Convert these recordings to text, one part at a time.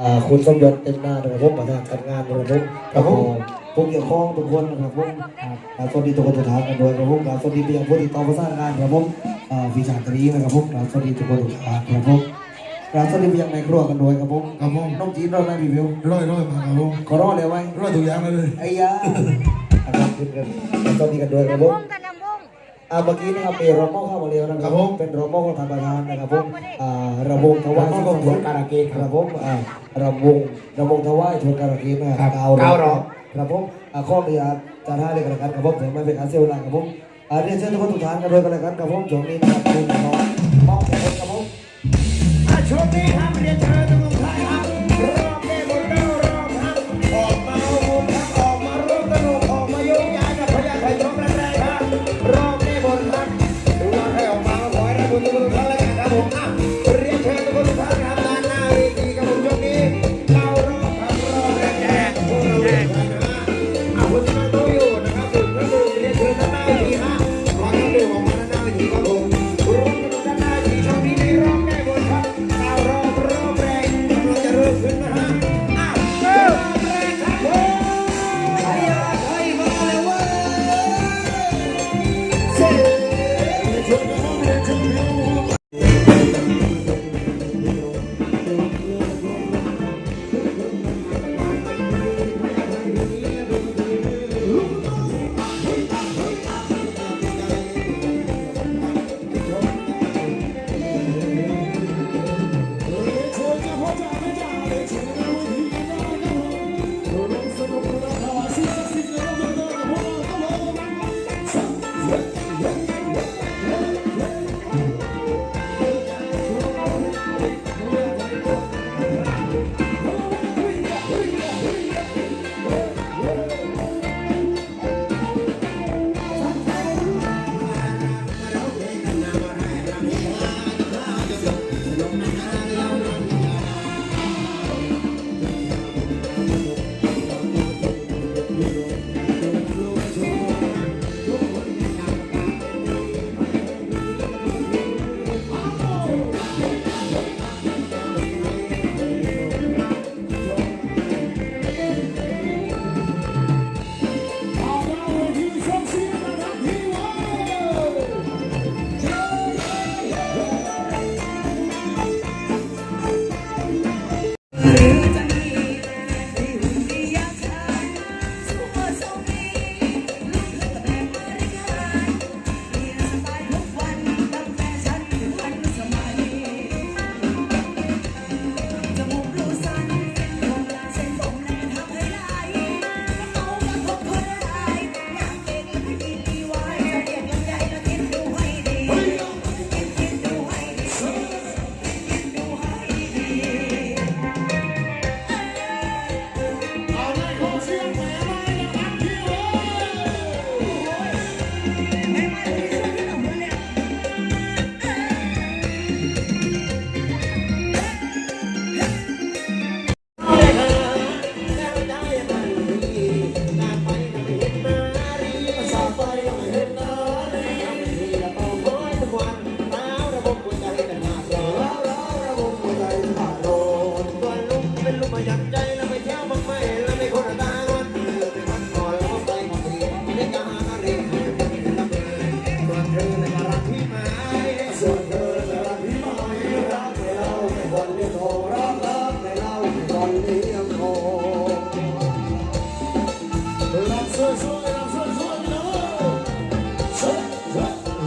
อ่าคุณสมยศเต็มหน้านะครับผมประธานจัดงานนะครับผมครับผมผู้เกี่ยวข้องทุกคนนะครับผมอ่าสวัสดีทุกคนทุกท่านกันด้วยครับผมอ่าสวัสดีไปยังผู้ติดต่อประสานงานครับผมอ่าวิชาตรีนะครับผมอ่าสวัสดีทุกคนทุกท่านครับผมอ่าสวัสดีไปยังในครัวกันด้วยครับผมครับผมน้องจีนเราได้รีวิวร้อยร้อยมาครับผมขอรอดเลยไว้ร้อยตัวอย่างเลยไอ้ยานะครับขึ้นกันสวัสดีกันด้วยครับผมวงกันนะวง อ่าเมื่อกี้นะครับเป็นรอมอเข้ามาเร็วนะครับผมเป็นรอมอของทางประธานนะครับผมอ่าระวงถวายสังฆทานการาเกะครับผมอ่าระวงระวงถวายชนการาเกะนะครับเก้ารอบครับผมอ่าข้อมีอาจารย์ห้าเลยกันแล้วกันครับผมถึงไม่เป็นการเสียเวลาครับผมอ่าเรียนเชิญทุกคนทุกท่านกันด้วยกันแล้วกันครับผมช่วงนี้นะครับคุณน้องมองเป็นคนครับผมช่วงนี้ครับเรียนเชิญทุกท่าน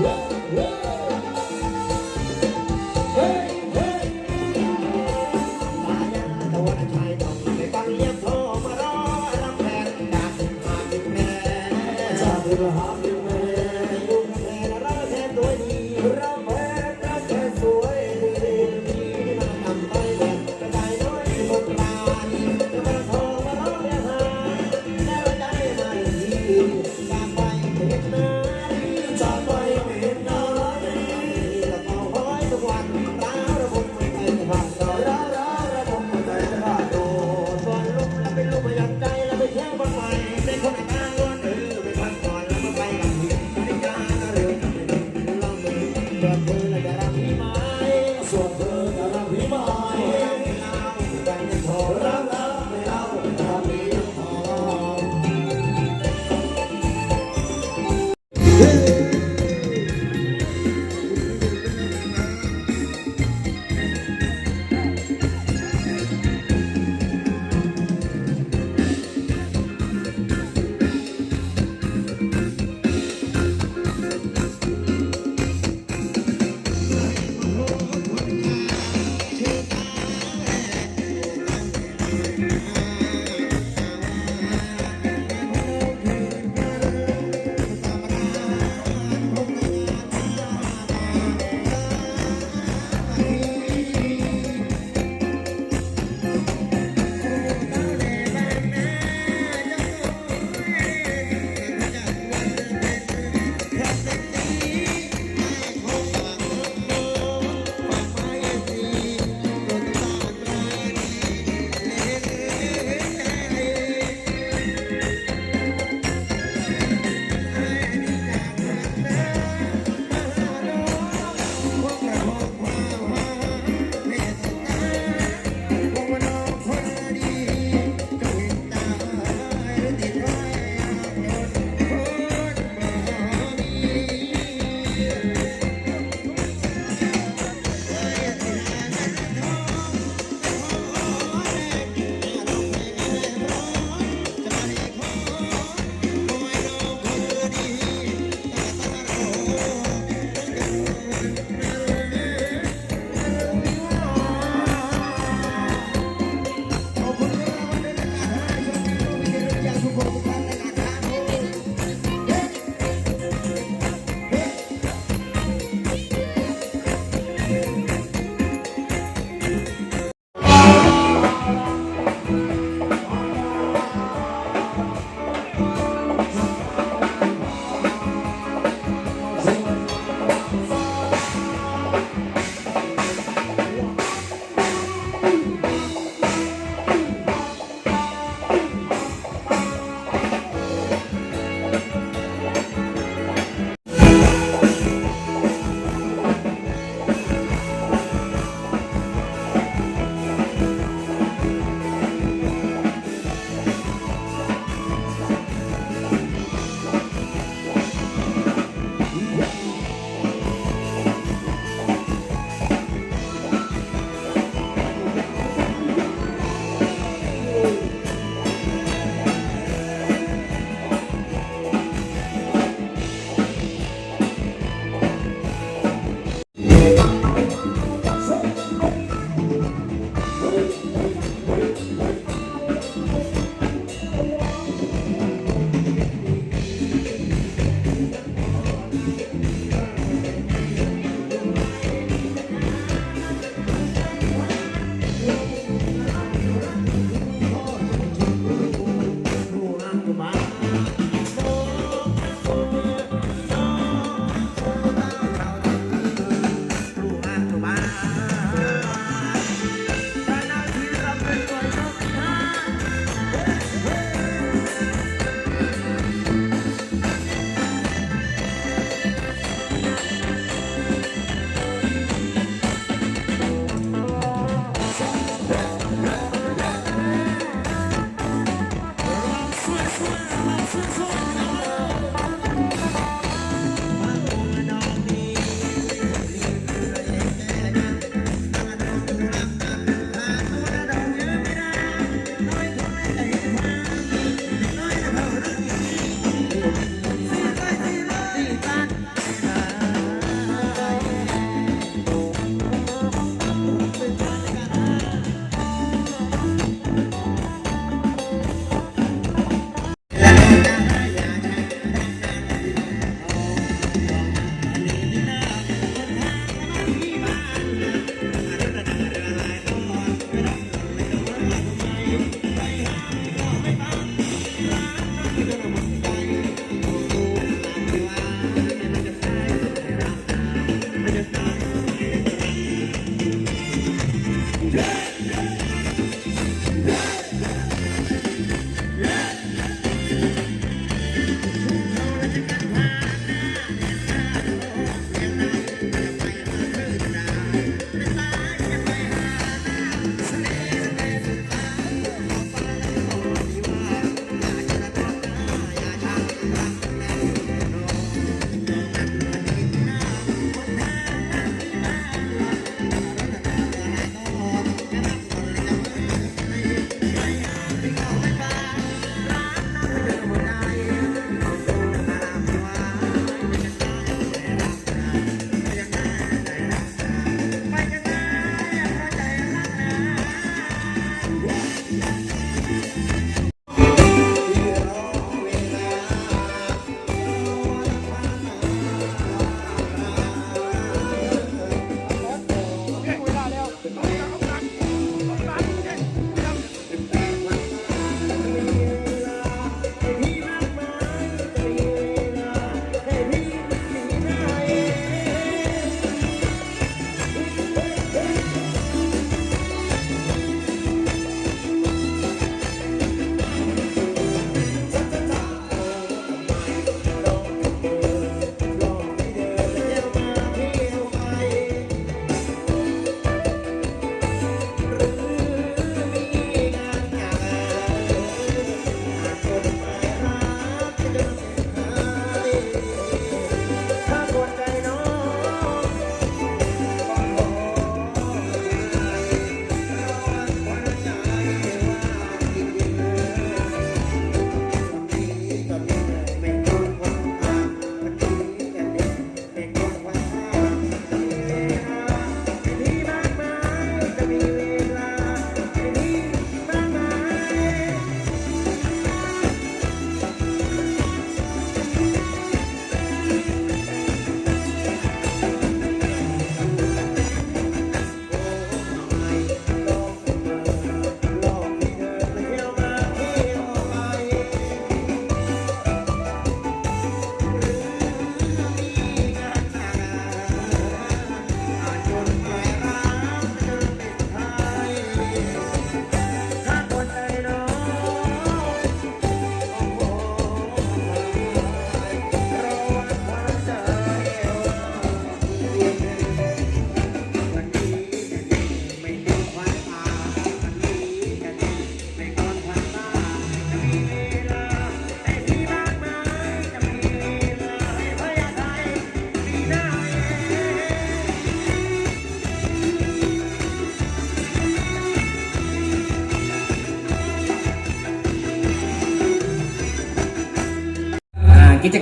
เ you.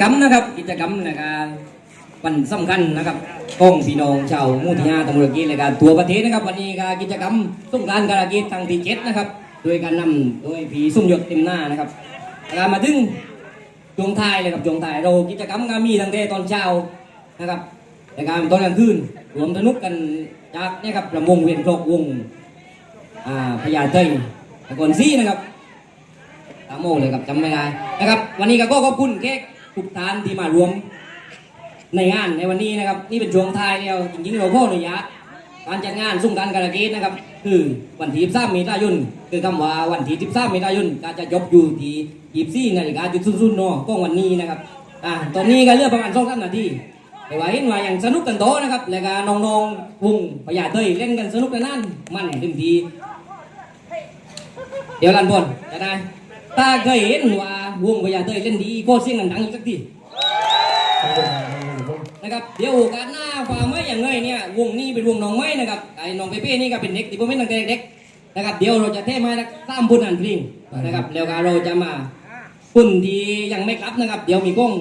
กิจกรรมนะครับ กิจกรรมนะครับวันสำคัญนะครับกองพี่น้องชาวมุทิยาตำรวจกีรายการตัวประเทศนะครับ วันนี้ก็กิจกรรมสงกรารการกีทางที่เจ็ดนะครับ โดยการนำโดยผีสุ่มหยดเต็มหน้านะครับแล้วมาถึงจวงทายเลยครับจวงทายเรากิจกรรมก็มีตั้งแต่ตอนเช้านะครับในการตอนกลางคืนรวมสนุกกันจากเนี่ยครับลำวงเวียนโคกวงอ่าพญาเต้ยตะกอนซี่นะครับตามโมเลยครับจำไม่ได้นะครับ วันนี้ก็ขอบคุณแขก ทุกท่านที่มารวมในงานในวันนี้นะครับ นี่เป็นช่วงท้ายแล้วจริงๆเราขออนุญาตการจัดงานสุ่งการการะเกดนะครับ คือวันที่13เมษายนคือคำว่าวันที่13เมษายนก็จะจบอยู่ที่24นาฬิกาจุดศูนย์เนาะก็วันนี้นะครับอ่าตอนนี้ก็เลือกประมาณ2-3นาทีแต่ว่าเห็นว่าอย่างสนุกกันโตนะครับ แล้วก็น้องๆวงพญาเตยเล่นกันสนุกกันนั่นมันเต็มทีเดี๋ยวลันบนจะได้ถ้าเคยเห็นว่า วงพญาเตยเล่นดีก็เสียงดังๆอีกสักทีนะครับเดี๋ยวโอกาสหน้าฟ้าไม้อย่างเงยเนี่ยวงนี้เป็นวงน้องไม้นะครับไอ้น้องเปเป้นี่ก็เป็นเด็กที่ผมเป็นตั้งแต่เด็กๆนะครับเดี๋ยวเราจะเทมาสักสามพุ่นอันเพลงนะครับแล้วก็เราจะมาพุ่นที่ยังไม่กลับนะครับ เดี๋ยวมีกล้อง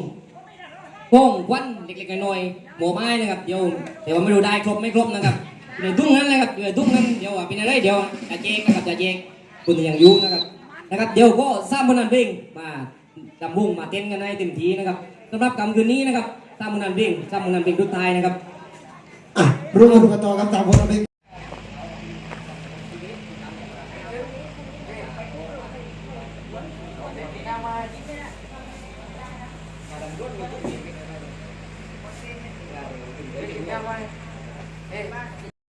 กล้องควันเล็กๆน้อยๆหมอไม้นะครับเดี๋ยวแต่ว่าไม่รู้ได้ครบไม่ครบนะครับอยู่ในทุ่งนั้นนะครับอยู่ในทุ่งนั้นเดี๋ยวว่าเป็นอะไรเดี๋ยวจะเจ๊กนะครับจะเจ๊กคุณยังอยู่นะครับ นะครับเดี๋ยวก็สร้างบนนันเบ่งมาดำวงมาเต้นกันให้เต็มที่นะครับสำหรับกำคืนนี้นะครับสร้างบนนันเบ่งสร้างบนนันเบ่งทุกทายนะครับอะร่วมกันต่อครับตามคนนันเบ่ง